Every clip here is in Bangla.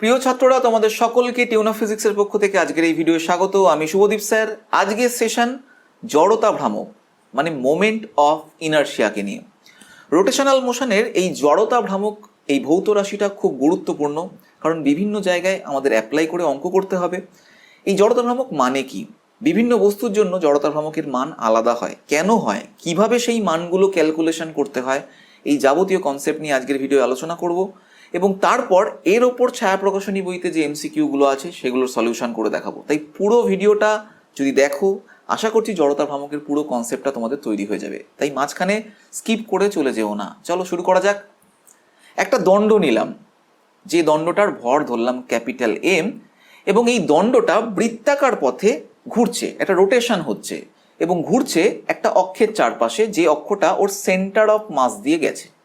প্রিয় ছাত্ররা, তোমাদের সকলকে টিউনা ফিজিক্সের পক্ষ থেকে আজকের এই ভিডিও স্বাগত। আমি শুভদীপ স্যার। আজকের সেশন জড়তা ভ্রামক মানে মোমেন্ট অফ ইনার্শিয়াকে নিয়ে। রোটেশনাল মোশনের এই জড়তা ভ্রামক, এই ভৌত রাশিটা খুব গুরুত্বপূর্ণ, কারণ বিভিন্ন জায়গায় আমাদের অ্যাপ্লাই করে অঙ্ক করতে হবে। এই জড়তা ভ্রামক মানে কি? বিভিন্ন বস্তুর জন্য জড়তা ভ্রামকের মান আলাদা হয়। কেন হয়? কীভাবে সেই মানগুলো ক্যালকুলেশন করতে হয়? এই যাবতীয় কনসেপ্ট নিয়ে আজকের ভিডিও আলোচনা করব। এবং তারপর এর ওপর ছায়া প্রকাশনী বইতে যে এমসিকিউগুলো আছে, সেগুলোর সলিউশন করে দেখাবো। তাই পুরো ভিডিওটা যদি দেখো, আশা করছি জড়তা ভ্রামকের পুরো কনসেপ্টটা তোমাদের তৈরি হয়ে যাবে। তাই মাঝখানে স্কিপ করে চলে যেও না। চলো শুরু করা যাক। একটা দণ্ড নিলাম। যে দণ্ডটার ভর ধরলাম ক্যাপিটাল এম এবং এই দণ্ডটা বৃত্তাকার পথে ঘুরছে, একটা রোটেশন হচ্ছে এবং ঘুরছে একটা অক্ষের চারপাশে যে অক্ষটা ওর সেন্টার অফ মাস দিয়ে গেছে।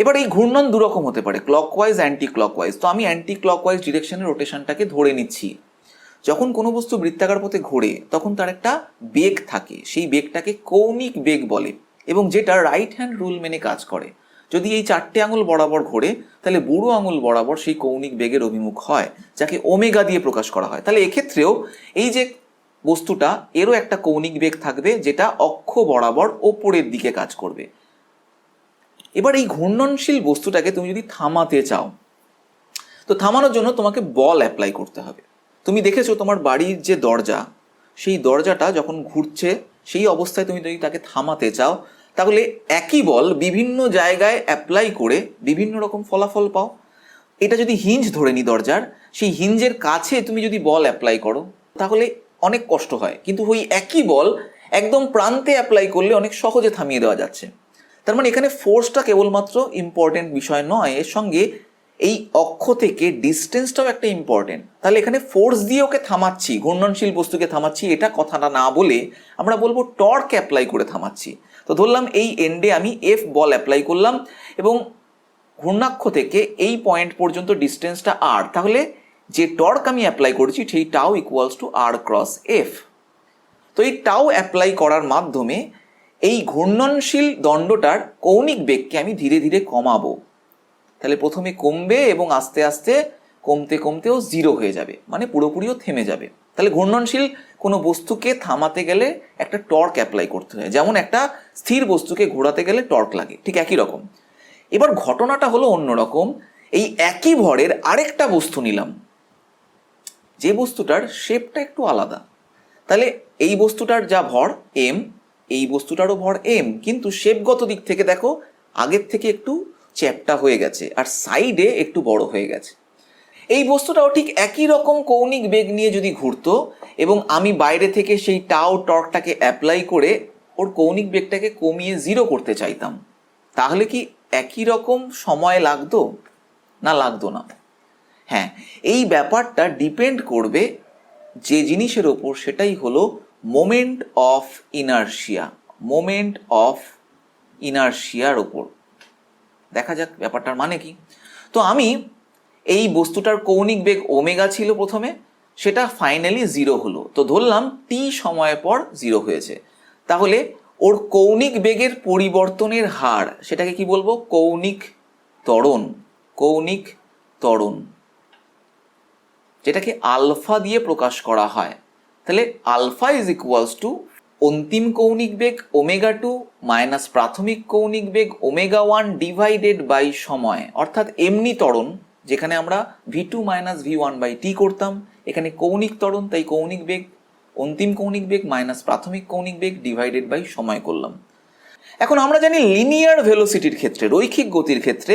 এবার এই ঘূর্ণন দুরকম হতে পারে ক্লকওয়াইজ অ্যান্টি ক্লকওয়াইজ তো আমি অ্যান্টি ক্লকওয়াইজ ডিরেকশনের রোটেশনটাকে ধরে নিচ্ছি। যখন কোনো বস্তু বৃত্তাকার পথে ঘোরে, তখন তার একটা বেগ থাকে, সেই বেগটাকে কৌণিক বেগ বলে, এবং যেটা রাইট হ্যান্ড রুল মেনে কাজ করে। যদি এই চারটে আঙুল বরাবর ঘোরে, তাহলে বুড়ো আঙুল বরাবর সেই কৌণিক বেগের অভিমুখ হয়, যাকে ওমেগা দিয়ে প্রকাশ করা হয়। তাহলে এক্ষেত্রেও এই যে বস্তুটা, এরও একটা কৌণিক বেগ থাকবে, যেটা অক্ষ বরাবর ওপরের দিকে কাজ করবে। এবার এই ঘূর্ণনশীল বস্তুটাকে তুমি যদি থামাতে চাও, তো থামানোর জন্য তোমাকে বল অ্যাপ্লাই করতে হবে। তুমি দেখেছ তোমার বাড়ির যে দরজা, সেই দরজাটা যখন ঘুরছে, সেই অবস্থায় তুমি যদি তাকে থামাতে চাও, তাহলে একই বল বিভিন্ন জায়গায় অ্যাপ্লাই করে বিভিন্ন রকম ফলাফল পাও। এটা যদি হিঞ্জ ধরে নি দরজার, সেই হিঞ্জের কাছে তুমি যদি বল অ্যাপ্লাই করো, তাহলে অনেক কষ্ট হয়। কিন্তু ওই একই বল একদম প্রান্তে অ্যাপ্লাই করলে অনেক সহজে থামিয়ে দেওয়া যাচ্ছে। তার মানে এখানে ফোর্সটা কেবলমাত্র ইম্পর্টেন্ট বিষয় নয়, এর সঙ্গে এই অক্ষ থেকে ডিস্টেন্সটাও একটা ইম্পর্টেন্ট তাহলে এখানে ফোর্স দিয়ে ওকে থামাচ্ছি, ঘূর্ণনশীল বস্তুকে থামাচ্ছি, এটা কথাটা না বলে আমরা বলব টর্ক অ্যাপ্লাই করে থামাচ্ছি। তো ধরলাম এই এন্ডে আমি এফ বল অ্যাপ্লাই করলাম এবং ঘূর্ণাক্ষ থেকে এই পয়েন্ট পর্যন্ত ডিস্টেন্সটা আর তাহলে যে টর্ক আমি অ্যাপ্লাই করছি সেই টাও equals to R cross F তো এই টাও অ্যাপ্লাই করার মাধ্যমে এই ঘূর্ণনশীল দণ্ডটার কৌণিক বেগকে আমি ধীরে ধীরে কমাবো। তাহলে প্রথমে কমবে এবং আস্তে আস্তে কমতে কমতেও জিরো হয়ে যাবে মানে পুরোপুরিও থেমে যাবে। তাহলে ঘূর্ণনশীল কোনো বস্তুকে থামাতে গেলে একটা টর্ক অ্যাপ্লাই করতে হয়। যেমন একটা স্থির বস্তুকে ঘোরাতে গেলে টর্ক লাগে, ঠিক একই রকম। এবার ঘটনাটা হলো অন্যরকম এই একই ভরের আরেকটা বস্তু নিলাম। যে বস্তুটার শেপটা একটু আলাদা। তাহলে এই বস্তুটার যা ভর এম এই বস্তুটারও ভর এম কিন্তু শেপগত দিক থেকে দেখো, আগের থেকে একটু চ্যাপটা হয়ে গেছে, আর সাইডে একটু বড় হয়ে গেছে। এই বস্তুটাও ঠিক একই রকম কৌণিক বেগ নিয়ে যদি ঘুরতো, এবং আমি বাইরে থেকে সেই টাও টর্কটাকে অ্যাপ্লাই করে ওর কৌণিক বেগটাকে কমিয়ে জিরো করতে চাইতাম, তাহলে কি একই রকম সময় লাগতো? না লাগতো না। হ্যাঁ এই ব্যাপারটা ডিপেন্ড করবে যে জিনিসের ওপর, সেটাই হলো moment of inertia, moment of ইনার্শিয়ার ওপর দেখা যাক ব্যাপারটার মানে কি। তো আমি এই বস্তুটার কৌণিক বেগ ওমেগা ছিল প্রথমে, সেটা ফাইনালি জিরো হলো। তো ধরলাম টি সময় পর জিরো হয়েছে। তাহলে ওর কৌণিক বেগের পরিবর্তনের হার, সেটাকে কি বলব? কৌণিক ত্বরণ কৌণিক ত্বরণ। যেটাকে আলফা দিয়ে প্রকাশ করা হয়। তাহলে আলফা ইজ ইকুয়ালস টু অন্তিম কৌণিক বেগ ওমেগা টু মাইনাস প্রাথমিক কৌণিক বেগ ওমেগা ওয়ান ডিভাইডেড বাই সময়। অর্থাৎ এমনি ত্বরণ, যেখানে আমরা V two minus V one by T করতাম, এখানে কৌণিক ত্বরণ, তাই কৌণিক বেগ, অন্তিম কৌণিক বেগ মাইনাস প্রাথমিক কৌণিক বেগ ডিভাইডেড বাই সময় করলাম। এখন আমরা জানি লিনিয়ার ভেলোসিটির ক্ষেত্রে, রৈখিক গতির ক্ষেত্রে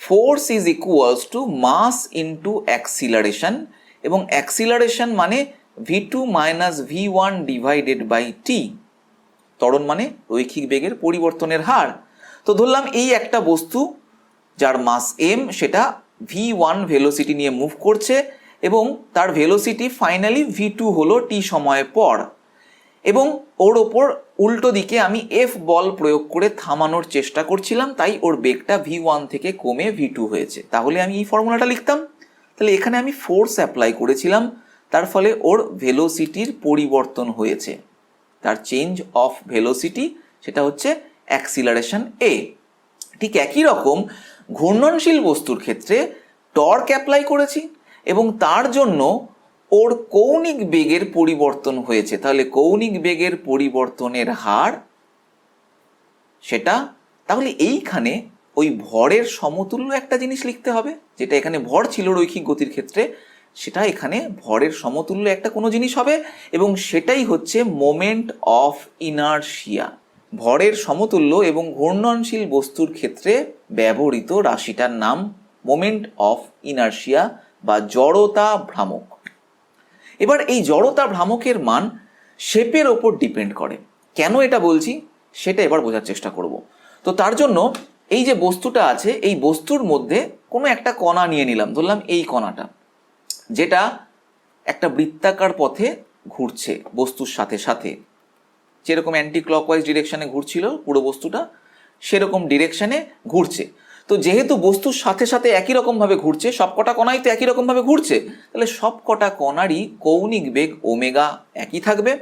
force is equals to mass into acceleration, এবং অ্যাক্সিলারেশন মানে V two minus V one divided by T ত্বরণ মানে রৈখিক বেগের পরিবর্তনের হার। তো ধরলাম এই একটা বস্তু যার মাস এম সেটা ভি ওয়ান ভেলোসিটি নিয়ে মুভ করছে এবং তার ভেলোসিটি ফাইনালি ভি টু হলো টি সময় পর। এবং ওর ওপর উল্টো দিকে আমি এফ বল প্রয়োগ করে থামানোর চেষ্টা করছিলাম, তাই ওর বেগটা ভি ওয়ান থেকে কমে ভি টু হয়েছে। তাহলে আমি এই ফর্মুলাটা লিখতাম। তাহলে এখানে আমি ফোর্স অ্যাপ্লাই করেছিলাম। তার ফলে ওর ভেলোসিটির পরিবর্তন হয়েছে। তার চেঞ্জ অফ ভেলোসিটি, সেটা হচ্ছে অ্যাক্সিলারেশন এ ঠিক একই রকম ঘূর্ণনশীল বস্তুর ক্ষেত্রে টর্ক অ্যাপ্লাই করেছি এবং তার জন্য ওর কৌণিক বেগের পরিবর্তন হয়েছে। তাহলে কৌণিক বেগের পরিবর্তনের হার সেটা, তাহলে এইখানে ওই ভরের সমতুল্য একটা জিনিস লিখতে হবে, যেটা এখানে ভর ছিল রৈখিক গতির ক্ষেত্রে। সেটা এখানে ভরের সমতুল্য একটা কোনো জিনিস হবে এবং সেটাই হচ্ছে মোমেন্ট অফ ইনার্শিয়া ভরের সমতুল্য এবং ঘূর্ণনশীল বস্তুর ক্ষেত্রে ব্যবহৃত রাশিটার নাম মোমেন্ট অফ ইনার্শিয়া বা জড়তা ভ্রামক। এবার এই জড়তা ভ্রামকের মান শেপের ওপর ডিপেন্ড করে। কেন এটা বলছি? সেটা এবার বোঝার চেষ্টা করব। তো তার জন্য এই যে বস্তুটা আছে, এই বস্তুর মধ্যে কোনো একটা কণা নিয়ে নিলাম, ধরলাম এই কণাটা। যেটা একটা বৃত্তাকার পথে ঘুরছে বস্তুর সাথে সাথে। যেরকম অ্যান্টি ক্লকওয়াইজ ডিরেকশনে ঘুরছিল পুরো বস্তুটা, সেরকম ডিরেকশনে ঘুরছে। তো যেহেতু বস্তুর সাথে সাথে একই রকমভাবে ঘুরছে সব কটা কণাই তো একই রকমভাবে ঘুরছে, তাহলে সব কটা কণারই কৌণিক বেগ ওমেগা একই থাকবে।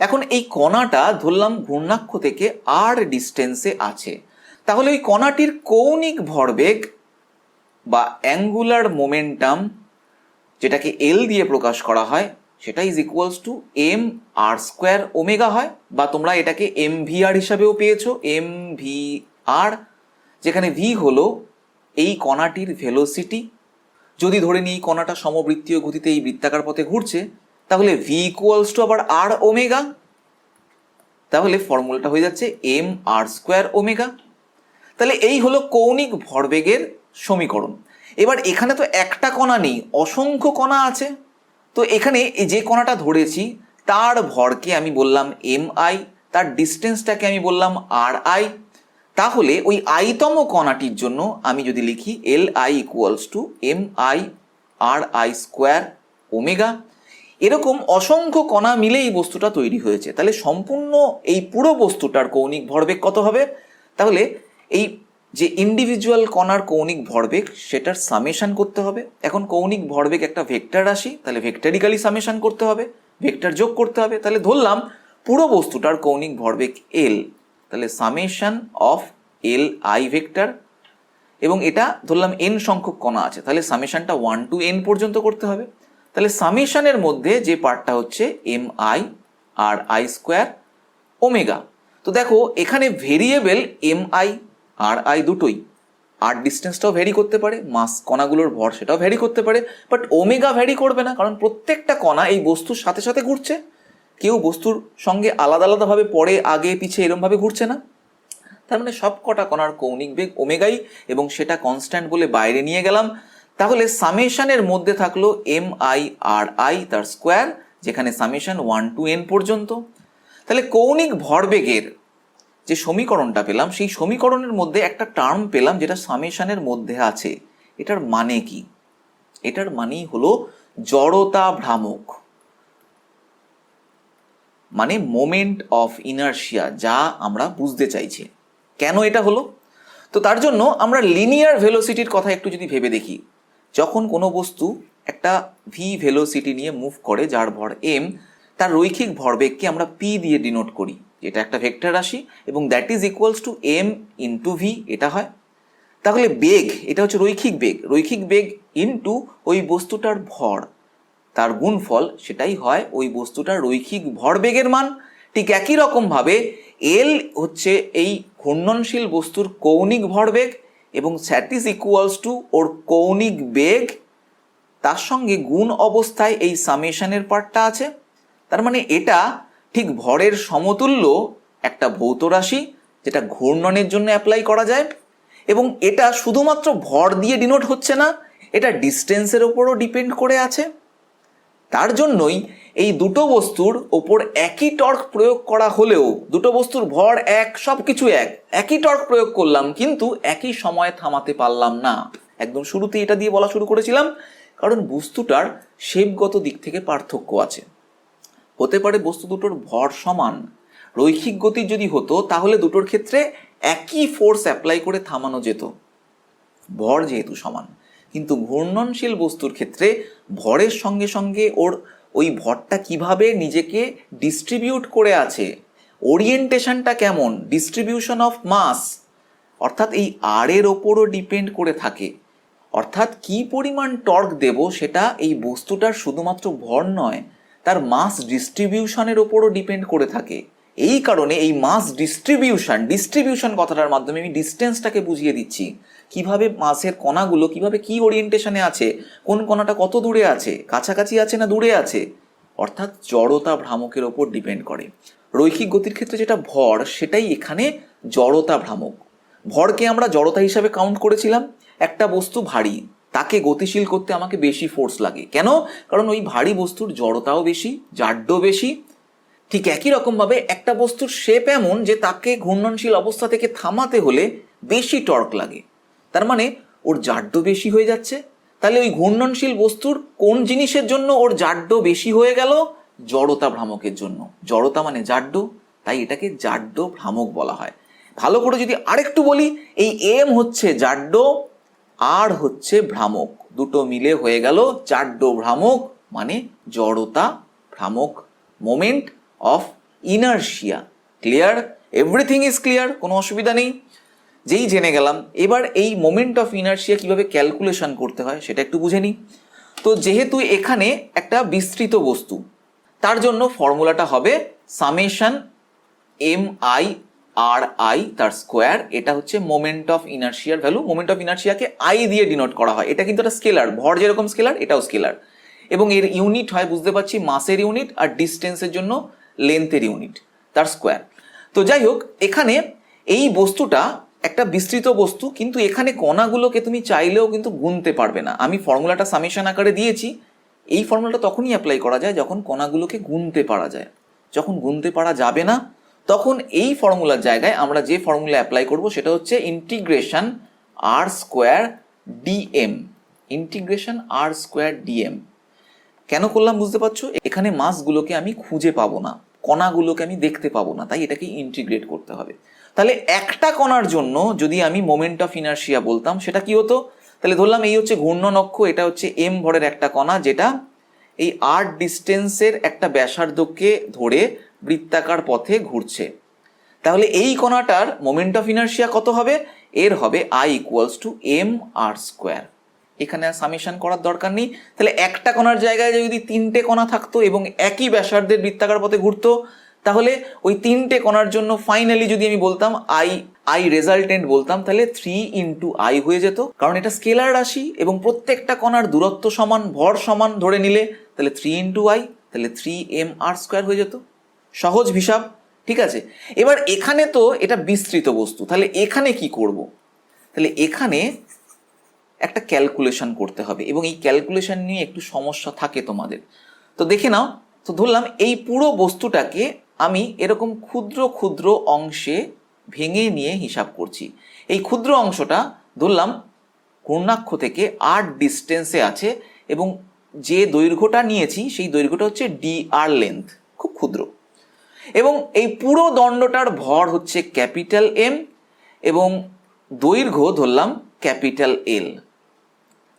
এখন এই কণাটা ধরলাম ঘূর্ণাক্ষ থেকে আর ডিস্টেন্সে আছে। তাহলে ওই কণাটির কৌণিক ভরবেগ বা অ্যাঙ্গুলার মোমেন্টাম যেটাকে এল দিয়ে প্রকাশ করা হয়, সেটা is equals to M R square omega হয়, বা তোমরা এটাকে এম ভি আর হিসাবেও পেয়েছ এম ভি আর যেখানে ভি হলো এই কণাটির ভেলোসিটি যদি ধরে নিই কণাটা সমবৃত্তীয় গতিতে এই বৃত্তাকার পথে ঘুরছে, তাহলে ভি ইকুয়ালস টু আবার আর ওমেগা তাহলে ফর্মুলাটা হয়ে যাচ্ছে এম আর স্কোয়ার ওমেগা তাহলে এই হলো কৌণিক ভরবেগের সমীকরণ। এবার এখানে তো একটা কণা নেই, অসংখ্য কণা আছে। তো এখানে যে কণাটা ধরেছি, তার ভরকে আমি বললাম এম আই তার ডিস্টেন্সটাকে আমি বললাম আর আই তাহলে ওই আইতম কণাটির জন্য আমি যদি লিখি L I equals to M I R I square omega এরকম অসংখ্য কণা মিলে এই বস্তুটা তৈরি হয়েছে। তাহলে সম্পূর্ণ এই পুরো বস্তুটার কৌণিক ভরবেগ কত হবে? তাহলে এই যে ইন্ডিভিজুয়াল কণার কৌণিক ভরবেগ সেটার সামেশন করতে হবে। এখন কৌণিক ভরবেগ একটা ভেক্টর রাশি, তাহলে ভেক্টরিক্যালি সামেশান করতে হবে ভেক্টর যোগ করতে হবে। তাহলে ধরলাম পুরো বস্তুটার কৌণিক ভরবেগ এল তাহলে summation of L I vector এবং এটা ধরলাম এন সংখ্যক কণা আছে, তাহলে সামেশনটা ওয়ান টু এন পর্যন্ত করতে হবে। তাহলে সামেশানের মধ্যে যে পার্টটা হচ্ছে M I R I square omega তো দেখো, এখানে variable M I R I দুটোই। আর ডিস্টেন্সটাও ভ্যারি করতে পারে মাস কণাগুলোর ভর সেটাও ভ্যারি করতে পারে বাট ওমেগা ভ্যারি করবে না, কারণ প্রত্যেকটা কণা এই বস্তুর সাথে সাথে ঘুরছে। কেউ বস্তুর সঙ্গে আলাদা আলাদাভাবে পরে আগে, পিছে এরমভাবে ঘুরছে না। তার মানে সব কটা কণার কৌণিক বেগ ওমেগাই এবং সেটা কনস্ট্যান্ট বলে বাইরে নিয়ে গেলাম। তাহলে সামেশানের মধ্যে থাকল এম আই আর আই তার স্কোয়ার যেখানে সামেশান ওয়ান টু এন পর্যন্ত। তাহলে কৌণিক ভরবেগের যে সমীকরণটা পেলাম, সেই সমীকরণের মধ্যে একটা টার্ম পেলাম যেটা সামেশানের মধ্যে আছে। এটার মানে কি? এটার মানেই হলো জড়তা ভ্রামক। মানে মোমেন্ট অফ ইনার্শিয়া যা আমরা বুঝতে চাইছি। কেন এটা হলো? তো তার জন্য আমরা লিনিয়ার ভেলোসিটির কথা একটু যদি ভেবে দেখি। যখন কোনো বস্তু একটা ভি ভেলোসিটি নিয়ে মুভ করে, যার ভর এম তার রৈখিক ভরবেগকে আমরা পি দিয়ে ডিনোট করি। যেটা একটা ভেক্টর রাশি এবং that is equals to M into V এটা হয়। তাহলে বেগ, এটা হচ্ছে রৈখিক বেগ। রৈখিক বেগ ইন্টু ওই বস্তুটার ভর। তার গুণফল সেটাই হয় ওই বস্তুটার রৈখিক ভরবেগের মান। ঠিক একই রকমভাবে এল হচ্ছে এই ঘূর্ণনশীল বস্তুর কৌণিক ভরবেগ এবং স্যাট ইজ ইকুয়ালস টু ওর কৌণিক বেগ। তার সঙ্গে গুণ অবস্থায় এই সামেশনের পার্টটা আছে। তার মানে এটা ঠিক ভরের সমতুল্য একটা ভৌত রাশি যেটা ঘূর্ণনের জন্য অ্যাপ্লাই করা যায় এবং এটা শুধুমাত্র ভর দিয়ে ডিনোট হচ্ছে না, এটা ডিস্টেন্সের ওপরও ডিপেন্ড করে আছে। তার জন্যই এই দুটো বস্তুর ওপর একই টর্ক প্রয়োগ করা হলেও, দুটো বস্তুর ভর এক সব কিছু এক, একই টর্ক প্রয়োগ করলাম কিন্তু একই সময়ে থামাতে পারলাম না। একদম শুরুতেই এটা দিয়ে বলা শুরু করেছিলাম, কারণ বস্তুটার শেপগত দিক থেকে পার্থক্য আছে। হতে পারে বস্তু দুটোর ভর সমান। রৈখিক গতি যদি হতো, তাহলে দুটোর ক্ষেত্রে একই ফোর্স অ্যাপ্লাই করে থামানো যেত। ভর যেহেতু সমান, কিন্তু ঘূর্ণনশীল বস্তুর ক্ষেত্রে ভরের সঙ্গে সঙ্গে ওর ওই ভরটা কীভাবে নিজেকে ডিস্ট্রিবিউট করে আছে ওরিয়েন্টেশনটা কেমন ডিস্ট্রিবিউশন অফ মাস অর্থাৎ এই আর এর ওপরও ডিপেন্ড করে থাকে। অর্থাৎ কি পরিমাণ টর্ক দেব সেটা এই বস্তুটার শুধুমাত্র ভর নয় তার মাস ডিস্ট্রিবিউশনের ওপরও ডিপেন্ড করে থাকে। এই কারণে এই মাস ডিস্ট্রিবিউশন ডিস্ট্রিবিউশন কথাটার মাধ্যমে আমি ডিস্টেন্সটাকে বুঝিয়ে দিচ্ছি। কীভাবে মাসের কণাগুলো, কীভাবে কি ওরিয়েন্টেশনে আছে, কোন কণাটা কত দূরে আছে, কাছাকাছি আছে না দূরে আছে? অর্থাৎ জড়তা ভ্রামকের ওপর ডিপেন্ড করে। রৈখিক গতির ক্ষেত্রে যেটা ভর, সেটাই এখানে জড়তা ভ্রামক। ভরকে আমরা জড়তা হিসাবে কাউন্ট করেছিলাম। একটা বস্তু ভারী তাকে গতিশীল করতে আমাকে বেশি ফোর্স লাগে। কেন? কারণ ওই ভারী বস্তুর জড়তাও বেশি জাড্য বেশি। ঠিক একই রকমভাবে একটা বস্তুর শেপ এমন যে তাকে ঘূর্ণনশীল অবস্থা থেকে থামাতে হলে বেশি টর্ক লাগে। তার মানে ওর জাড্য বেশি হয়ে যাচ্ছে। তাহলে ওই ঘূর্ণনশীল বস্তুর কোন জিনিসের জন্য ওর জাড্য বেশি হয়ে গেল? জড়তা ভ্রামকের জন্য। জড়তা মানে জাড্য তাই এটাকে জাড্য ভ্রামক বলা হয়। ভালো করে যদি আরেকটু বলি, এই এম হচ্ছে জাড্য আর হচ্ছে ভ্রামক। দুটো মিলে হয়ে গেল জাড্য ভ্রামক মানে জড়তা ভ্রামক। Moment of inertia clear everything is clear কোনো অসুবিধা নেই। যেই জেনে গেলাম, এবার এই মোমেন্ট অফ ইনার্শিয়া কীভাবে ক্যালকুলেশন করতে হয় সেটা একটু বুঝে নিই। তো যেহেতু এখানে একটা বিস্তৃত বস্তু, তার জন্য ফর্মুলাটা হবে summation M I R I তার স্কোয়ার এটা হচ্ছে মোমেন্ট অফ ইনার্শিয়ার ভ্যালু মোমেন্ট অফ ইনার্শিয়াকে আই দিয়ে ডিনোট করা হয়। এটা কিন্তু একটা স্কেলার ভর যেরকম স্কেলার এটাও স্কেলার এবং এর ইউনিট হয়, বুঝতে পারছি, মাসের ইউনিট আর ডিস্টেন্সের জন্য লেন্থের ইউনিট তার স্কোয়ার তো যাই হোক, এখানে এই বস্তুটা একটা বিস্তৃত বস্তু, কিন্তু এখানে কণাগুলোকে তুমি চাইলেও কিন্তু গুনতে পারবে না। আমি ফর্মুলাটা সামেশন আকারে দিয়েছি। এই ফর্মুলাটা তখনই অ্যাপ্লাই করা যায় যখন কণাগুলোকে গুনতে পারা যায়। যখন গুনতে পারা যাবে না তখন এই ফর্মুলার জায়গায় আমরা যে ফর্মুলা অ্যাপ্লাই করব সেটা হচ্ছে integration R square DM integration R square DM কেন করলাম বুঝতে পারছ? এখানে মাসগুলোকে আমি খুঁজে পাবো না, কণাগুলোকে আমি দেখতে পাবো না, তাই এটাকে ইন্টিগ্রেট করতে হবে। তাহলে একটা কণার জন্য যদি আমি মোমেন্ট অফ ইনার্শিয়া বলতাম, সেটা কি হতো? তাহলে ধরলাম এই হচ্ছে ঘূর্ণন অক্ষ, এটা হচ্ছে এম ভরের একটা কণা, যেটা এই আর ডিস্টেন্সের একটা ব্যাসার্ধকে ধরে বৃত্তাকার পথে ঘুরছে। তাহলে এই কণাটার মোমেন্ট অফ ইনার্শিয়া কত হবে? এর হবে I equals to M R square এখানে আর সামেশন করার দরকার নেই। তাহলে একটা কণার জায়গায় যদি তিনটে কণা থাকতো এবং একই ব্যাসার্ধের বৃত্তাকার পথে ঘুরতো, তাহলে ওই তিনটে কণার জন্য ফাইনালি যদি আমি বলতাম আই আই রেজাল্টেন্ট বলতাম, তাহলে থ্রি ইন্টু আই হয়ে যেত। কারণ এটা স্কেলার রাশি এবং প্রত্যেকটা কণার দূরত্ব সমান, ভর সমান ধরে নিলে, তাহলে থ্রি ইন্টু আই তাহলে থ্রি এম আর স্কোয়ার হয়ে যেত। সহজ হিসাব, ঠিক আছে? এবার এখানে তো এটা বিস্তৃত বস্তু, তাহলে এখানে কি করব? তাহলে এখানে একটা ক্যালকুলেশন করতে হবে, এবং এই ক্যালকুলেশন নিয়ে একটু সমস্যা থাকে তোমাদের। তো দেখে নাও, তো ধরলাম এই পুরো বস্তুটাকে আমি এরকম ক্ষুদ্র ক্ষুদ্র অংশে ভেঙে নিয়ে হিসাব করছি। এই ক্ষুদ্র অংশটা ধরলাম ঘূর্ণাক্ষ থেকে আট ডিস্টেন্সে আছে, এবং যে দৈর্ঘ্যটা নিয়েছি, সেই দৈর্ঘ্যটা হচ্ছে ডি আর লেন্থ খুব ক্ষুদ্র। এবং এই পুরো দণ্ডটার ভর হচ্ছে ক্যাপিটাল এম এবং দৈর্ঘ্য ধরলাম ক্যাপিটাল এল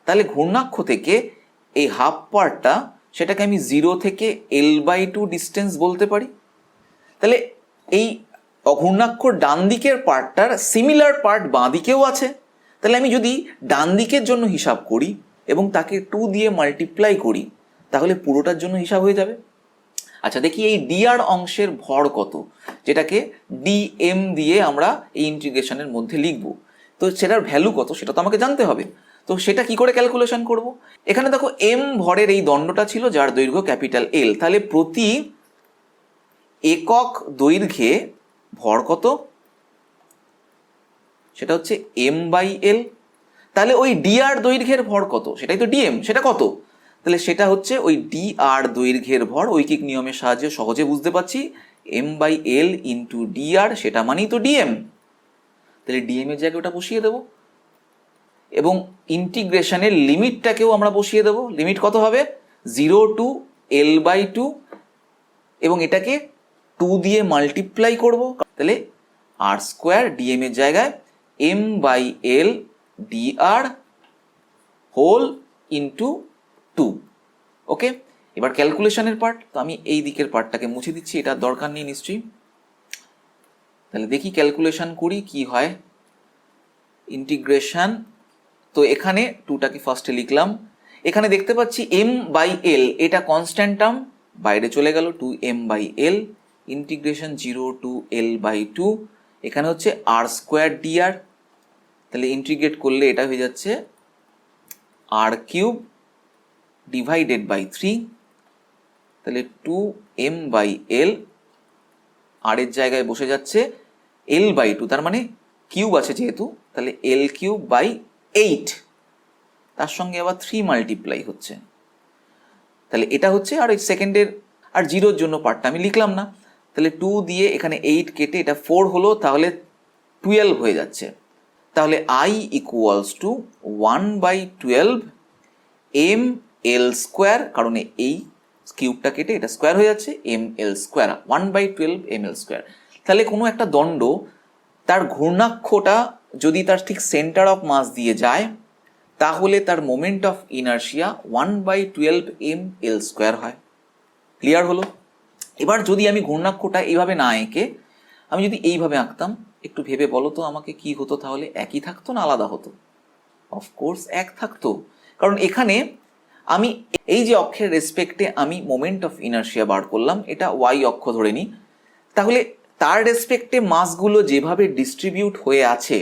তাহলে ঘূর্ণাক্ষ থেকে এই হাফ পার্টটা সেটাকে আমি জিরো থেকে এল বাই টু ডিস্টেন্স বলতে পারি। তাহলে এই অঘূর্ণাক্ষর ডান দিকের পার্টটার সিমিলার পার্ট বাঁ দিকেও আছে। তাহলে আমি যদি ডান দিকের জন্য হিসাব করি এবং তাকে টু দিয়ে মাল্টিপ্লাই করি, তাহলে পুরোটার জন্য হিসাব হয়ে যাবে। আচ্ছা দেখি এই ডিআর অংশের ভর কত, যেটাকে ডিএম দিয়ে আমরা এই ইন্টিগ্রেশনের মধ্যে লিখব। তো সেটার ভ্যালু কত, সেটা তো আমাকে জানতে হবে। তো সেটা কি করে ক্যালকুলেশন করব? এখানে দেখো এম ভরের এই দণ্ডটা ছিল যার দৈর্ঘ্য ক্যাপিটাল এল তাহলে প্রতি একক দৈর্ঘ্যে ভর কত? সেটা হচ্ছে এম বাই এল তাহলে ওই ডিআর দৈর্ঘ্যের ভর কত? সেটাই তো ডিএম সেটা কত? তাহলে সেটা হচ্ছে ওই ডি আর দৈর্ঘ্যের ভর, ঐকিক নিয়মের সাহায্যে সহজে বুঝতে পারছি। M by L into D R সেটা মানেই তো ডিএম তাহলে ডিএম এর জায়গায় ওটা বসিয়ে দেবো। এবং ইন্টিগ্রেশনের লিমিটটাকেও আমরা বসিয়ে দেবো। লিমিট কত হবে? Zero to L by two এবং এটাকে টু দিয়ে মাল্টিপ্লাই করব। তাহলে আর স্কোয়ার ডিএম এর জায়গায় M by L D R whole into two okay এবার ক্যালকুলেশনের পার্ট তো আমি এই দিকের পার্টটাকে মুছে দিচ্ছি এটার দরকার নেই নিশ্চয়ই। তাহলে দেখি ক্যালকুলেশন করি কি হয়। ইন্টিগ্রেশন তো এখানে টুটাকে ফার্স্টে লিখলাম। এখানে দেখতে পাচ্ছি এম বাই এল এটা কনস্ট্যান্ট টার্ম বাইরে চলে গেল two M by L integration zero to L by two এখানে হচ্ছে আর স্কোয়ার ডিআর তাহলে ইন্টিগ্রেট করলে এটা হয়ে যাচ্ছে R cube divided by three তাহলে two M by L R এর জায়গায় বসে যাচ্ছে এল বাই টু তার মানে কিউব আছে যেহেতু, তাহলে এল কিউব বাই এইট তার সঙ্গে আবার থ্রি মাল্টিপ্লাই হচ্ছে। তাহলে এটা হচ্ছে আর এই সেকেন্ডের আর জিরোর জন্য পার্টটা আমি লিখলাম না। তাহলে টু দিয়ে এখানে এইট কেটে এটা ফোর হলো, তাহলে টুয়েলভ হয়ে যাচ্ছে। তাহলে I equals to one by twelve M L square কারণ এই কিউবটা কেটে এটা স্কোয়ার হয়ে যাচ্ছে M L square one by twelve M L square তাহলে কোনো একটা দণ্ড, তার ঘূর্ণাক্ষটা যদি তার ঠিক সেন্টার অফ মাস দিয়ে যায়, তাহলে তার moment of inertia one by twelve M L square হয়। ক্লিয়ার হলো? এবার যদি আমি ঘূর্ণাক্ষটা এইভাবে না এঁকে, আমি যদি এইভাবে আঁকতাম, একটু ভেবে বলো তো আমাকে কি হতো তাহলে? একই থাকতো না আলাদা হতো? অফকোর্স এক থাকতো। কারণ এখানে আমি এই যে অক্ষের রেসপেক্টে আমি মোমেন্ট অফ ইনার্শিয়া বার করলাম, এটা ওয়াই অক্ষ ধরে নিই। তাহলে তার রেসপেক্টে মাসগুলো যেভাবে ডিস্ট্রিবিউট হয়ে আছে,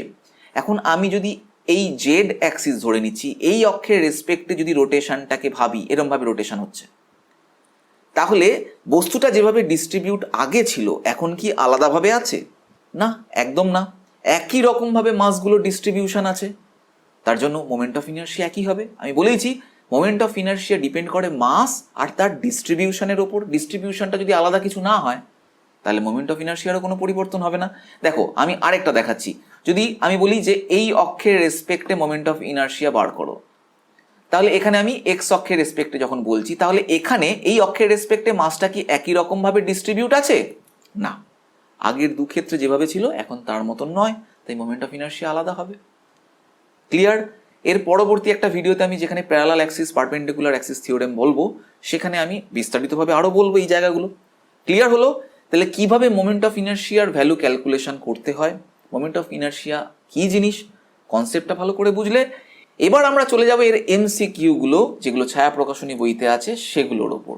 এখন আমি যদি এই জেড অ্যাক্সিস ধরে নিচ্ছি, এই অক্ষের রেসপেক্টে যদি রোটেশনটাকে ভাবি, এরমভাবে রোটেশন হচ্ছে। তাহলে বস্তুটা যেভাবে ডিস্ট্রিবিউট আগে ছিল, এখন কি আলাদাভাবে আছে? না, একদম না। একই রকমভাবে মাসগুলো ডিস্ট্রিবিউশন আছে। তার জন্য মোমেন্ট অফ ইনার্শিয়া একই হবে। আমি বলেইছি মোমেন্ট অফ ইনার্শিয়া ডিপেন্ড করে মাস আর তার ডিস্ট্রিবিউশনের ওপর ডিস্ট্রিবিউশনটা যদি আলাদা কিছু না হয়, তাহলে মোমেন্ট অফ ইনার্শিয়ারও কোনো পরিবর্তন হবে না। দেখো, আমি আরেকটা দেখাচ্ছি। যদি আমি বলি যে এই অক্ষের রেসপেক্টে মোমেন্ট অফ ইনার্শিয়া বার করো, তাহলে এখানে আমি এক্স অক্ষের রেসপেক্টে যখন বলছি, তাহলে এখানে এই অক্ষের রেসপেক্টে মাসটা কি একই রকমভাবে ডিস্ট্রিবিউট আছে? না। আগের দু ক্ষেত্রে যেভাবে ছিল, এখন তার মতন নয়, তাই মোমেন্ট অফ ইনার্শিয়া আলাদা হবে। ক্লিয়ার এর পরবর্তী একটা ভিডিওতে আমি যেখানে parallel axis perpendicular axis theorem বলব, সেখানে আমি বিস্তারিতভাবে আরও বলব এই জায়গাগুলো। ক্লিয়ার হলো? তাহলে কীভাবে মোমেন্ট অফ ইনার্শিয়ার ভ্যালু ক্যালকুলেশন করতে হয়? মোমেন্ট অফ ইনার্শিয়া কি জিনিস? কনসেপ্টটা ভালো করে বুঝলে। এবার আমরা চলে যাব এর এমসিকিউগুলো যেগুলো ছায়া প্রকাশনী বইতে আছে, সেগুলোর ওপর।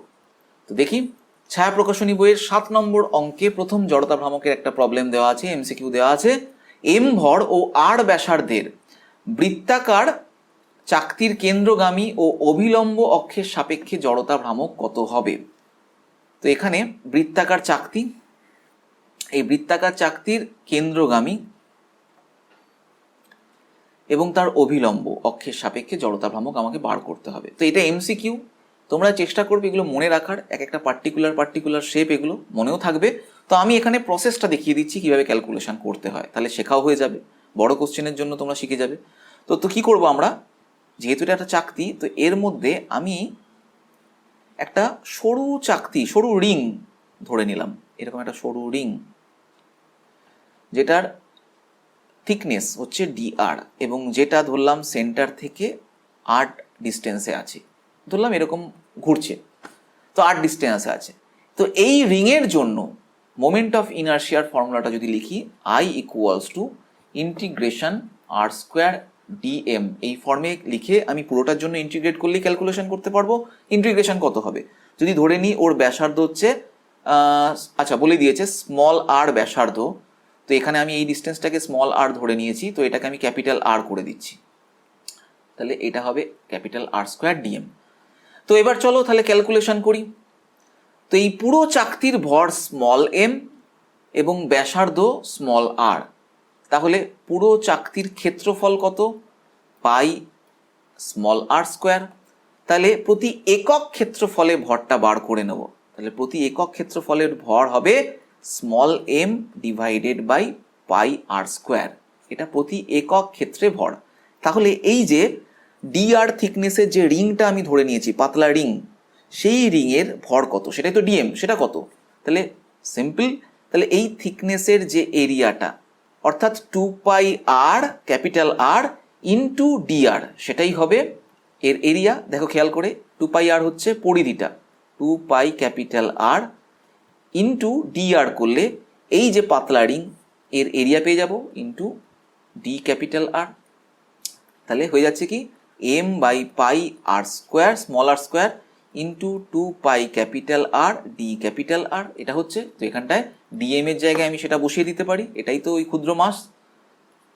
তো দেখি ছায়া প্রকাশনী বইয়ের সাত নম্বর অঙ্কে প্রথম জড়তা ভ্রামকের একটা প্রবলেম দেওয়া আছে এমসিকিউ দেওয়া আছে। এম ভর ও আর ব্যাসার্ধের বৃত্তাকার চাকতির কেন্দ্রগামী ও অভিলম্ব অক্ষের সাপেক্ষে জড়তা ভ্রামক কত হবে? তো এখানে বৃত্তাকার চাকতি, এই বৃত্তাকার চাকতির কেন্দ্রগামী এবং তার অভিলম্ব অক্ষের সাপেক্ষে জড়তা ভ্রামক আমাকে বার করতে হবে। তো এটা এমসিকিউ তোমরা চেষ্টা করবে এগুলো মনে রাখার, এক একটা পার্টিকুলার পার্টিকুলার শেপ এগুলো মনেও থাকবে। তো আমি এখানে প্রসেসটা দেখিয়ে দিচ্ছি কীভাবে ক্যালকুলেশন করতে হয়, তাহলে শেখাও হয়ে যাবে। বড় কোশ্চেনের জন্য তোমরা শিখে যাবে। তো তো কী করব আমরা? যেহেতু এটা একটা চাকতি, তো এর মধ্যে আমি একটা সরু চাকতি, সরু রিং ধরে নিলাম। এরকম একটা সরু রিং, যেটার থিকনেস হচ্ছে ডিআর এবং যেটা ধরলাম সেন্টার থেকে আট ডিস্টেন্সে আছে। ধরলাম এরকম ঘুরছে, তো আট ডিস্টেন্সে আছে। তো এই রিংয়ের জন্য মোমেন্ট অফ ইনার্শিয়ার ফর্মুলাটা যদি লিখি I equals to integration R square DM এই ফর্মে লিখে আমি পুরোটার জন্য ইন্টিগ্রেট করলেই ক্যালকুলেশন করতে পারব। ইন্টিগ্রেশন কত হবে? যদি ধরে নিই ওর ব্যাসার্ধ হচ্ছে আচ্ছা বলে দিয়েছে স্মল আর ব্যাসার্ধ। তো এখানে আমি এই ডিস্টেন্সটাকে স্মল আর ধরে নিয়েছি, তো এটাকে আমি ক্যাপিটাল আর করে দিচ্ছি। তাহলে এটা হবে ক্যাপিটাল আর স্কোয়ার ডিএম তো এবার চলো তাহলে ক্যালকুলেশন করি। তো এই পুরো চাকতির ভর স্মল এম এবং ব্যাসার্ধ স্মল আর তাহলে পুরো চাকতির ক্ষেত্রফল কত? Pi small R square. তাহলে প্রতি একক ক্ষেত্রফলে ভরটা বার করে নেব। তাহলে প্রতি একক ক্ষেত্রফলের ভর হবে small M divided by pi R square. এটা প্রতি একক ক্ষেত্রে ভর। তাহলে এই যে ডি আর থিকনেসের যে রিংটা আমি ধরে নিয়েছি, পাতলা রিং, সেই রিংয়ের ভর কত? সেটাই তো ডিএম সেটা কত? তাহলে সিম্পল তাহলে এই থিকনেসের যে এরিয়াটা অর্থাৎ two pi R, capital R into DR সেটাই হবে এর এরিয়া। দেখো খেয়াল করে, টু পাই আর হচ্ছে পরিধিটা। Two pi capital R into DR করলে এই যে পাতলা রিং এর এরিয়া পেয়ে যাব ইন্টু ডি ক্যাপিটাল আর তাহলে হয়ে যাচ্ছে কি M by pi R square small R square into two pi capital R D capital R এটা হচ্ছে তো এখানটায় ডিএম এর জায়গায় আমি সেটা বসিয়ে দিতে পারি, এটাই তো ওই ক্ষুদ্র মাস।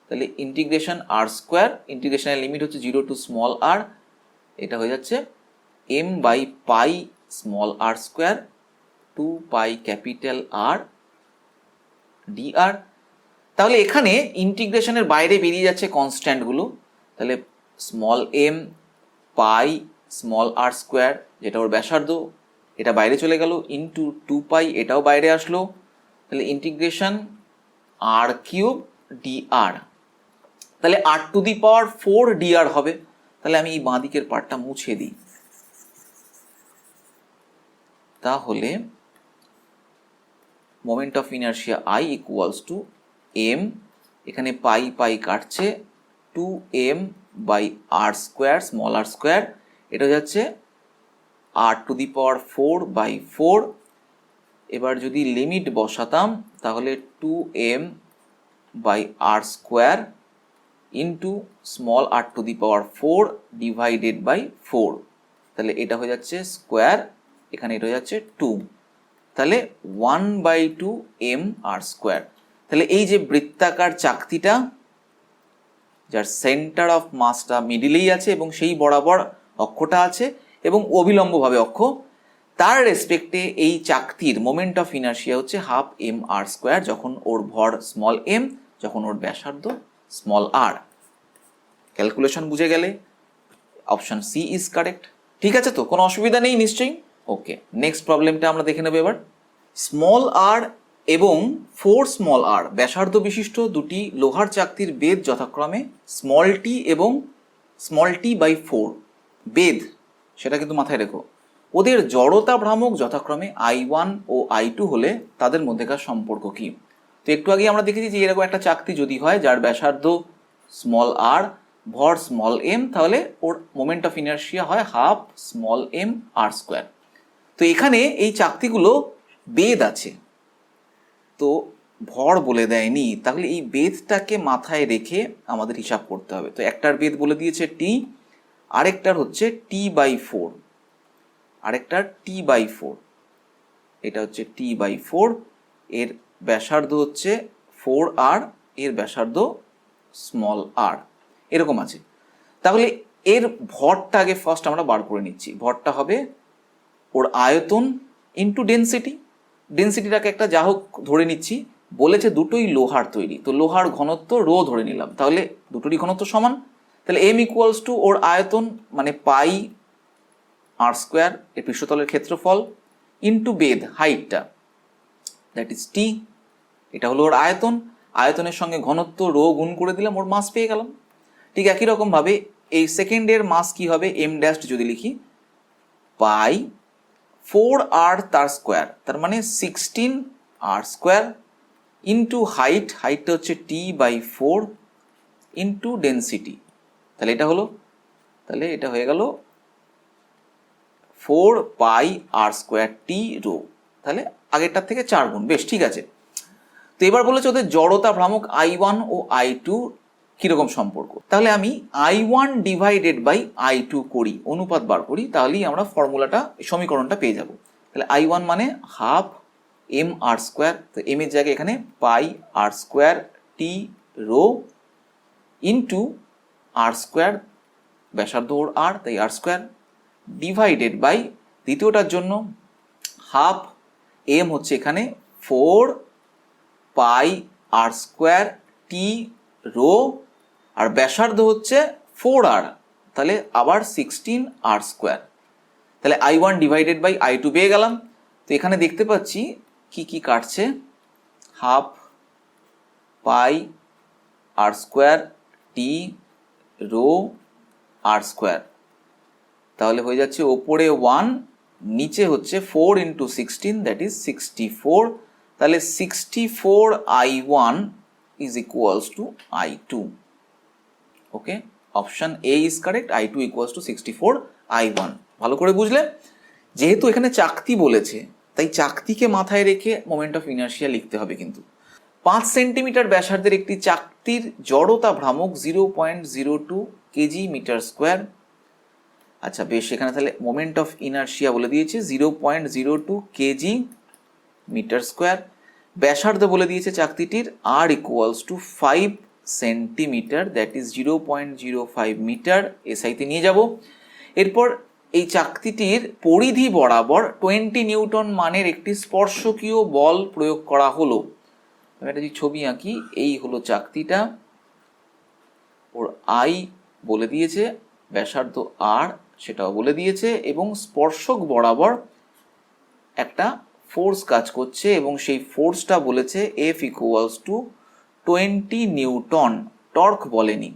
তাহলে ইন্টিগ্রেশন আর স্কোয়ার ইন্টিগ্রেশনের লিমিট হচ্ছে জিরো টু স্মল আর এটা হয়ে যাচ্ছে M by pi small R square two pi capital R D R তাহলে এখানে ইন্টিগ্রেশনের বাইরে বেরিয়ে যাচ্ছে কনস্ট্যান্টগুলো তাহলে small M pi small R square যেটা ওর ব্যাসার্ধ, এটা বাইরে চলে গেল ইন্টু টু পাই এটাও বাইরে আসলো। তাহলে integration R cube D R তাহলে R to the power four D R হবে। তাহলে আমি এই বাঁ দিকের পার্টটা মুছে দিই। তাহলে moment of inertia I equals to M এখানে পাই পাই কাটছে two M by R square small R square এটা হয়ে যাচ্ছে R to the power four by four এবার যদি লিমিট বসাতাম, তাহলে two M by R square into small R to the power four divided by four তাহলে এটা হয়ে যাচ্ছে স্কোয়ার এখানে এটা হয়ে যাচ্ছে টু তাহলে one by two M R square তাহলে এই যে বৃত্তাকার চাকতিটা, যার সেন্টার অফ মাসটা মিডিলেই আছে এবং সেই বরাবর অক্ষটা আছে এবং অবিলম্বভাবে অক্ষ তার রেসপেক্টে এই চাকতির মোমেন্ট অফ ইনার্শিয়া হচ্ছে হাফ এম আর স্কোয়ার যখন ওর ভর স্মল এম যখন ওর ব্যাসার্ধ স্মল আর ক্যালকুলেশন বুঝে গেলে অপশন সি ইজ কারেক্ট ঠিক আছে তো? কোনো অসুবিধা নেই নিশ্চয়ই? ওকে নেক্সট প্রবলেমটা আমরা দেখে নেব এবার। স্মল আর এবং ফোর স্মল আর ব্যাসার্ধ বিশিষ্ট দুটি লোহার চাকতির বেদ যথাক্রমে স্মল টি এবং স্মল টি বাই ফোর বেদ সেটা কিন্তু মাথায় রেখো। ওদের জড়তা ভ্রামক যথাক্রমে আই ওয়ান ও আই টু হলে তাদের মধ্যেকার সম্পর্ক কি? তো একটু আগে আমরা দেখেছি যে এরকম একটা চাকতি যদি হয়, যার ব্যাসার্ধ স্মল আর ভর স্মল এম তাহলে ওর মোমেন্ট অফ ইনার্শিয়া হয় half small M R square তো এখানে এই চাকতিগুলো বেদ আছে। তো ভর বলে দেয়নি, তাহলে এই বেদটাকে মাথায় রেখে আমাদের হিসাব করতে হবে। তো একটার বেদ বলে দিয়েছে টি আরেকটার হচ্ছে টি বাই ফোর আরেকটার টি বাই ফোর এটা হচ্ছে টি বাই ফোর এর ব্যাসার্ধ হচ্ছে ফোর আর এর ব্যাসার্ধ স্মল আর এরকম আছে। তাহলে এর ভরটা আগে ফার্স্ট আমরা বার করে নিচ্ছি। ভরটা হবে ওর আয়তন ইন্টু ডেন্সিটি ডেন্সিটিটাকে একটা যা হোক ধরে নিচ্ছি। বলেছে দুটোই লোহার তৈরি। তো লোহার ঘনত্ব রো ধরে নিলাম। তাহলে দুটোরই ঘনত্ব সমান। তাহলে এম ইকুয়ালস টু ওর আয়তন মানে পাই আর স্কোয়ার এর পৃষ্ঠতলের ক্ষেত্রফল ইন্টু বেদ হাইটটা দ্যাট ইজ টি এটা হলো ওর আয়তন। আয়তনের সঙ্গে ঘনত্ব রো গুণ করে দিলাম, ওর মাস পেয়ে গেলাম। ঠিক একই রকমভাবে এই সেকেন্ডের মাস কি হবে? এম ড্যাশ যদি লিখি, পাই ফোর আর তার স্কোয়ার তার মানে sixteen R square into height হাইটটা হচ্ছে T by four into density তাহলে এটা হলো, তাহলে এটা হয়ে গেল four pi R square T rho. তাহলে আগেরটার থেকে চার গুণ। বেশ, ঠিক আছে। তো এবার বলেছে ওদের জড়তা ভ্রামক আই ওয়ান ও আই টু কীরকম সম্পর্ক। তাহলে আমি I one divided by I two করি, অনুপাত বার করি, তাহলেই আমরা ফর্মুলাটা, সমীকরণটা পেয়ে যাব। তাহলে আই ওয়ান মানে হাফ এম আর স্কোয়ার, তো এম এর জায়গায় এখানে pi R square T rho into R square ব্যাসার্ধ আর, তাই আর স্কোয়ার ডিভাইডেড বাই দ্বিতীয়টার জন্য হাফ এম হচ্ছে এখানে four pi R square T rho আর ব্যাসার্ধ হচ্ছে ফোর আর তাহলে আবার সিক্সটিন আর স্কোয়ার তাহলে I one divided by I two পেয়ে গেলাম। তো এখানে দেখতে পাচ্ছি কি কি কাটছে। Half pi R square T rho R square তাহলে হয়ে যাচ্ছে ওপরে ওয়ান নিচে হচ্ছে four into sixteen that is sixty four তাহলে sixty four I one is equals to I two okay option A is correct I two equals to sixty four I one ভালো করে বুঝলে? যেহেতু এখানে চাকতি বলেছে, তাই চাকতিকে মাথায় রেখে মোমেন্ট অফ ইনার্শিয়া লিখতে হবে কিন্তু। পাঁচ সেন্টিমিটার ব্যাসার্ধের একটি চাকতির জড়তা ভ্রামক zero point zero two KG metre square আচ্ছা বেশ, এখানে তাহলে মোমেন্ট অফ ইনার্শিয়া বলে দিয়েছে zero point zero two KG metre square ব্যাসার্ধ বলে দিয়েছে চাকতিটির R equals to five centimetre that is zero point zero five metre এসআইতে নিয়ে যাব। এরপর এই চাকতিটির পরিধি বরাবর টোয়েন্টি নিউটন মানের একটি স্পর্শকীয় বল প্রয়োগ করা হলো। আমি একটা যদি ছবি আঁকি, এই হলো চাকতিটা, ওর আই বলে দিয়েছে, ব্যাসার্ধ আর সেটাও বলে দিয়েছে এবং স্পর্শক বরাবর একটা ফোর্স কাজ করছে এবং সেই ফোর্সটা বলেছে F equals to twenty newton torque বলেনি।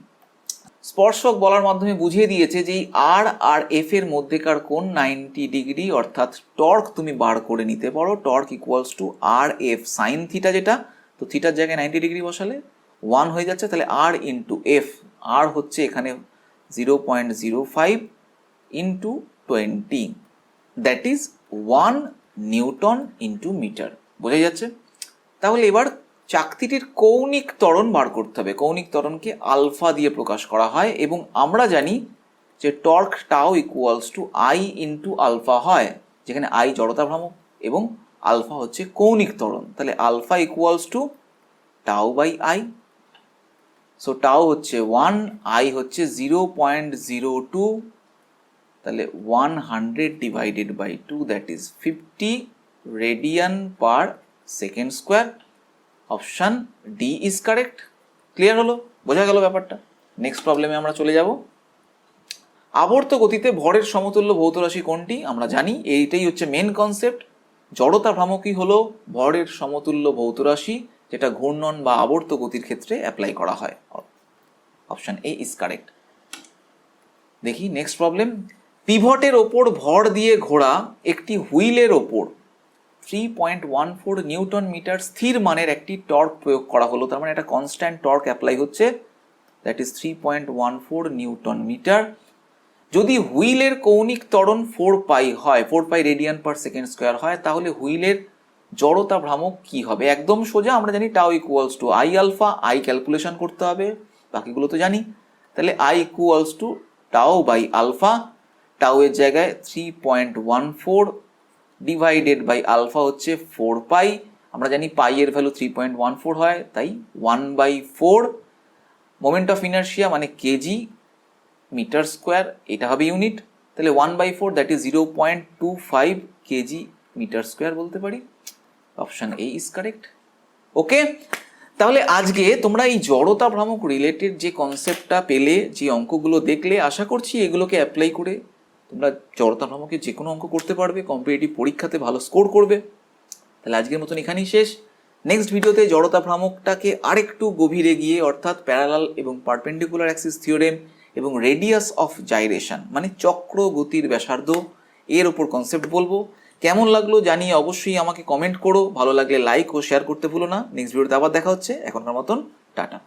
স্পর্শক বলার মাধ্যমে বুঝিয়ে দিয়েছে যে এই আর আর এফ এর মধ্যেকার কোন নাইনটি ডিগ্রি অর্থাৎ টর্ক তুমি বার করে নিতে পারো। Torque equals to R F sine theta যেটা, তো থিটার জায়গায় নাইনটি ডিগ্রি বসালে ওয়ান হয়ে যাচ্ছে, তাহলে আর ইন্টু এফ আর হচ্ছে এখানে zero point zero five into twenty that is one newton into metre বোঝা যাচ্ছে? তাহলে এবার চাকতিটির কৌণিক ত্বরণ বার করতে হবে। কৌণিক ত্বরণকে আলফা দিয়ে প্রকাশ করা হয় এবং আমরা জানি যে torque tau equals to I into alpha হয়, যেখানে আই জড়তা ভ্রামক এবং আলফা হচ্ছে কৌণিক ত্বরণ। তাহলে alpha equals to tau by I so tau হচ্ছে ওয়ান আই হচ্ছে জিরো পয়েন্ট জিরো টু তাহলে one hundred divided by two that is fifty radian per second square option D is correct clear হলো? বোঝা গেল ব্যাপারটা? নেক্সট প্রবলেমে আমরা চলে যাব। আবর্ত গতিতে ভরের সমতুল্য ভৌত রাশি কোনটি? আমরা জানি, এইটাই হচ্ছে মেন কনসেপ্ট জড়তা ভ্রামকই হলো ভরের সমতুল্য ভৌত রাশি যেটা ঘূর্ণন বা আবর্ত গতির ক্ষেত্রে অ্যাপ্লাই করা হয়। অপশান এ ইজ কারেক্ট দেখি নেক্সট প্রবলেম পিভটের ওপর ভর দিয়ে ঘোরা একটি হুইলের ওপর। Three point one four newton metre স্থির মানের একটি টর্ক প্রয়োগ করা হলো। তার মানে একটা কনস্ট্যান্ট টর্ক অ্যাপ্লাই হচ্ছে। That is three point one four newton metre. যদি হুইলের কৌণিক ত্বরণ ফোর পাই হয় four pi radian per second square হয়, তাহলে হুইলের জড়তা ভ্রামক কি হবে? একদম সোজা, আমরা জানি tau equals to I alpha I calculation করতে হবে। বাকিগুলো তো জানি। তাহলে I equals to tau by alpha tau এর জায়গায় three point one four divided by alpha হচ্ছে ফোর পাই আমরা জানি পাই এর value three point one four হয়, তাই one by four moment of inertia মানে কেজি মিটার স্কোয়ার এটা হবে ইউনিট তাহলে one by four that is zero point two five KG metre square বলতে পারি। Option A is correct okay তাহলে আজকে তোমরা এই জড়তা ভ্রামক রিলেটেড যে কনসেপ্টটা পেলে, যে অঙ্কগুলো দেখলে, আশা করছি এগুলোকে অ্যাপ্লাই করে তোমরা জড়তা ভ্রামকে যে কোনো অঙ্ক করতে পারবে কম্পিটিটিভ পরীক্ষাতে ভালো স্কোর করবে। তাহলে আজকের মতন এখানেই শেষ। নেক্সট ভিডিওতে জড়তা ভ্রামকটাকে আরেকটু গভীরে গিয়ে, অর্থাৎ প্যারালাল এবং পারপেন্ডিকুলার অ্যাক্সিস থিওরেম এবং রেডিয়াস অফ জাইরেশন মানে চক্র গতির ব্যাসার্ধ, এর ওপর কনসেপ্ট বলব। কেমন লাগল জানিয়ে অবশ্যই আমাকে কমেন্ট করো। ভালো লাগলে লাইক ও শেয়ার করতে ভুলো না। নেক্সট ভিডিওতে আবার দেখা হচ্ছে। এখনকার মতন, টাটা।